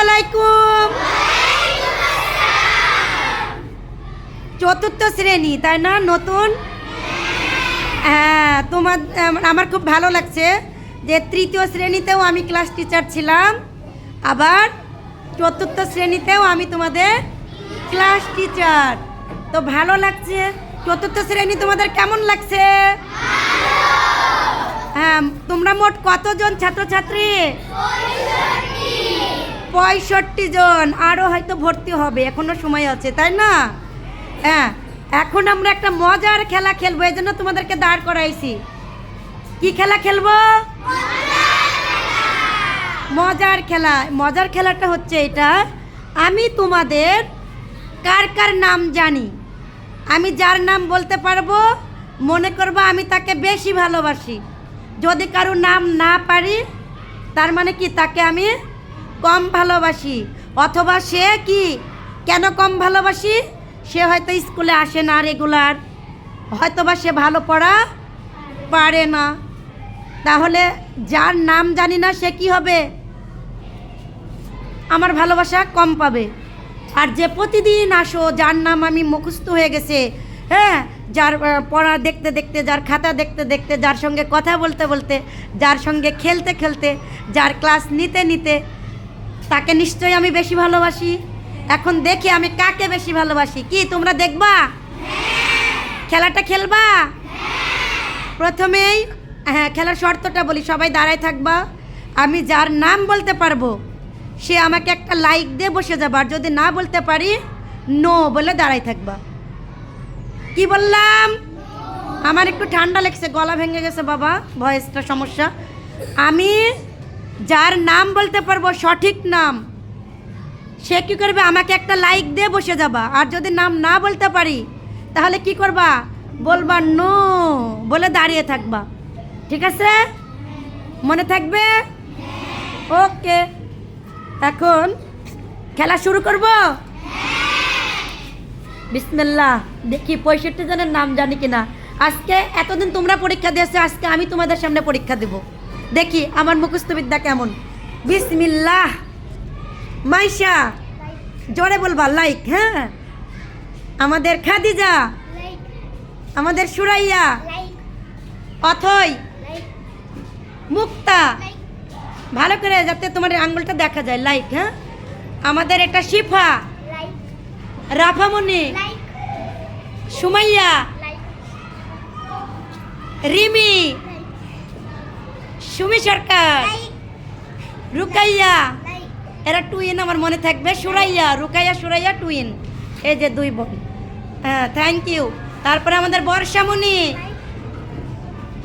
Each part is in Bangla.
আলাইকুম। চতুর্থ শ্রেণি, তাই না? নতুন? হ্যাঁ তোমার আমার খুব ভালো লাগছে যে তৃতীয় শ্রেণীতেও আমি ক্লাস টিচার ছিলাম। আবার চতুর্থ শ্রেণীতেও আমি তোমাদের ক্লাস টিচার তো ভালো লাগছে। চতুর্থ শ্রেণি তোমাদের কেমন লাগছে? হ্যাঁ তোমরা মোট কতজন ছাত্রছাত্রী? পঁয়ষট্টি জন আরও হয়তো ভর্তি হবে এখনও সময় আছে, তাই না? হ্যাঁ এখন আমরা একটা মজার খেলা খেলব, এই জন্য তোমাদেরকে দাঁড় করাইছি। কি খেলা খেলব? মজার খেলা। মজার খেলাটা হচ্ছে এটা, আমি তোমাদের কার কার নাম জানি, আমি যার নাম বলতে পারব, মনে করব আমি তাকে বেশি ভালোবাসি। যদি কারও নাম না পারি, তার মানে কি, তাকে আমি কম ভালোবাসি। অথবা সে কি? কেন কম ভালোবাসি? সে হয়তো স্কুলে আসে না রেগুলার। হয়তোবা সে ভালো পড়া পারে না। তাহলে যার নাম জানি না সে কি হবে? আমার ভালোবাসা কম পাবে। আর যে প্রতিদিন আসো, যার নাম আমি মুখস্থ হয়ে গেছে হ্যাঁ যার পড়া দেখতে দেখতে, যার খাতা দেখতে দেখতে, যার সঙ্গে কথা বলতে বলতে, যার সঙ্গে খেলতে খেলতে, যার ক্লাস নিতে নিতে তাকে নিশ্চয়ই আমি বেশি ভালোবাসি? এখন দেখি আমি কাকে বেশি ভালোবাসি। কি, তোমরা দেখবা? খেলাটা খেলবা? প্রথমেই হ্যাঁ খেলার শর্তটা বলি, সবাই দাঁড়ায় থাকবা। আমি যার নাম বলতে পারব, সে আমাকে একটা লাইক দিয়ে বসে যাবে। আর যদি না বলতে পারি নো বলে দাঁড়ায় থাকবা। কি বললাম? আমার একটু ঠান্ডা লেগেছে, গলা ভেঙে গেছে বাবা, ভয়েসটা সমস্যা। আমি যার নাম বলতে পারব সঠিক নাম। সে কী করবে? আমাকে একটা লাইক দিয়ে বসে যাবা। আর যদি নাম না বলতে পারি, তাহলে কি করবা? বলবা নো বলে দাঁড়িয়ে থাকবা। ঠিক আছে? মনে থাকবে? ওকে। এখন খেলা শুরু করব? বিসমিল্লাহ। দেখি পঁয়ষট্টি জনের নাম জানি কিনা। আজকে এতদিন তোমরা পরীক্ষা দিয়েছ, আজকে আমি তোমাদের সামনে পরীক্ষা দেব। দেখি আমার মুখস্থ বিদ্যা কেমন। বিসমিল্লাহ। মাইশা, জোরে বলবা, লাইক হ্যাঁ? আমাদের খাদিজা, আমাদের সুরাইয়া, অথই, মুক্তা। ভালো করে যাতে তোমার আঙ্গুলটা দেখা যায়, লাইক হ্যাঁ? আমাদের এটা শিফা রাফামণি সুমাইয়া, রিমি সুমি সরকার। রুকাইয়া। এরা টুইন আমার মনে থাকবে সুরাইয়া রুকাইয়া সুরাইয়া টুইন এই যে দুই বোন। হ্যাঁ থ্যাংক ইউ তারপরে আমাদের বর্ষামণি।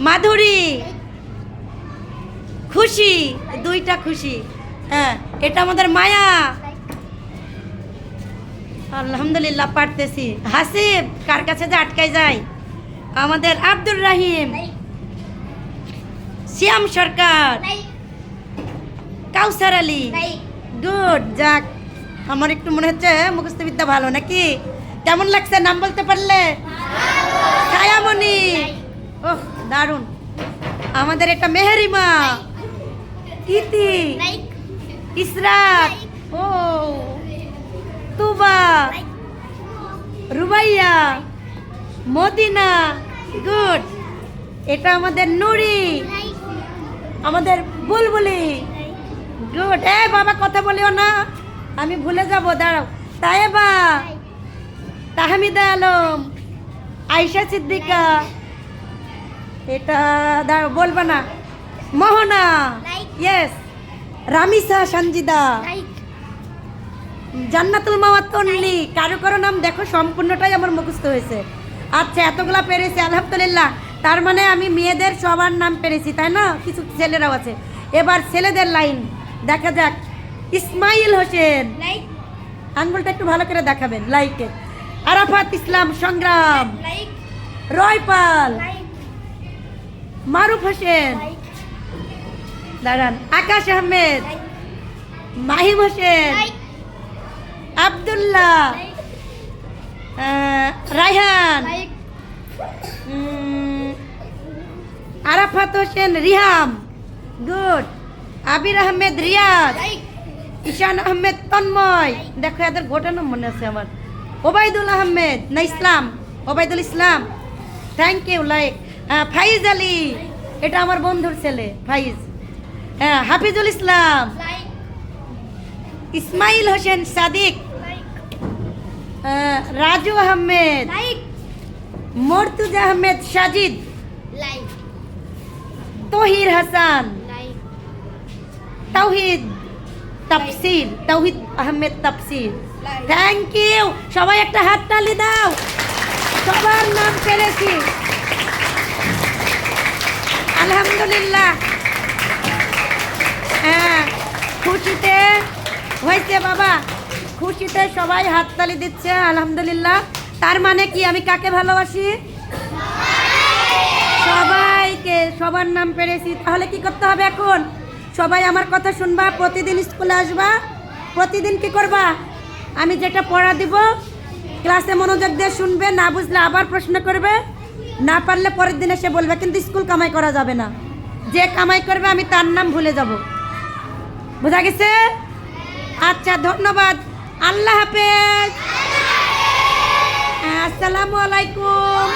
মাধুরী। খুশি দুইটা খুশি। হ্যাঁ এটা আমাদের মায়া। আলহামদুলিল্লাহ পারতেছি। হাসিব কার কাছে যে আটকাই যায়? আমাদের আব্দুর রাহিম। শ্যাম সরকার কাউসার আলী গুড যাক আমার একটু মনে হচ্ছে মুখস্থ বিদ্যা ভালো নাকি? কেমন লাগছে নাম বলতে পারলে? ছায়ামণি। ওহ দারুণ। আমাদের এটা মেহেরিমা ইতি ইসরাত ও। তুবা। রুবাইয়া। মদিনা। গুড এটা আমাদের নুরি। আমাদের বুলবুলি। গুড। এ বাবা, কথা বলিও না। আমি ভুলে যাব, দাঁড়াও। তাইবা তাহমিদা আলম, আয়শা সিদ্দিকা। এটা, দাঁড়াও, বলবা না। মোহনা। ইয়েস রামিসা সঞ্জিদা জান্নাতুল মাওয়া তন্নি কারও কারও নাম দেখো, সম্পূর্ণটাই আমার মুখস্থ হয়েছে। আচ্ছা এতগুলা পেরেছি, আলহামদুলিল্লাহ। তার মানে আমি মেয়েদের সবার নাম পেরেছি তাই না? কিছু ছেলেরাও আছে। এবার ছেলেদের লাইন দেখা যাক। ইসমাইল হোসেন। আঙ্গুলটা একটু ভালো করে দেখাবেন লাইকে আরাফাত ইসলাম সংগ্রাম। রয়পাল মারুফ হোসেন। দাঁড়ান আকাশ আহমেদ। মাহিম হোসেন। আবদুল্লাহ। রায়হান। আরাফাত হোসেন রিহাম গুড। আবির আহমেদ রিয়াজ ঈশান আহমেদ তন্ময়। দেখো এদের গোটানো মনে আছে আমার। ওবায়দুল আহমেদ না Islam? Obaidul Islam. Thank you like Faiz Ali এটা আমার বন্ধুর ছেলে ফাইজ। হ্যাঁ হাফিজুল ইসলাম। ইসমাইল হোসেন সাদিক। আহ, রাজু আহমেদ। মর্তুজা আহমেদ সাজিদ। লাইক তহির হাসান তাওহিদ তাফসির তাওহিদ আহমেদ Like. থ্যাংক ইউ সবাই একটা হাত তালি দাও। সবার নাম পেরেছি আলহামদুলিল্লাহ। হ্যাঁ খুশিতে হয়েছে বাবা। খুশিতে সবাই হাততালি দিচ্ছে, আলহামদুলিল্লাহ। তার মানে কি, আমি কাকে ভালোবাসি? সবাইকে সবার নাম পেরেছি, তাহলে কি করতে হবে এখন? সবাই আমার কথা শুনবা, প্রতিদিন স্কুলে আসবা, প্রতিদিন কি করবা? আমি যেটা পড়া দিব, ক্লাসে মনোযোগ দিয়ে শুনবে, না বুঝলে আবার প্রশ্ন করবে, না পারলে পরের দিন এসে বলবে, কিন্তু স্কুল কামাই করা যাবে না। যে কামাই করবে, আমি তার নাম ভুলে যাব। বোঝা গেছে? আচ্ছা ধন্যবাদ। আল্লাহ হাফেজ। আসসালামু আলাইকুম।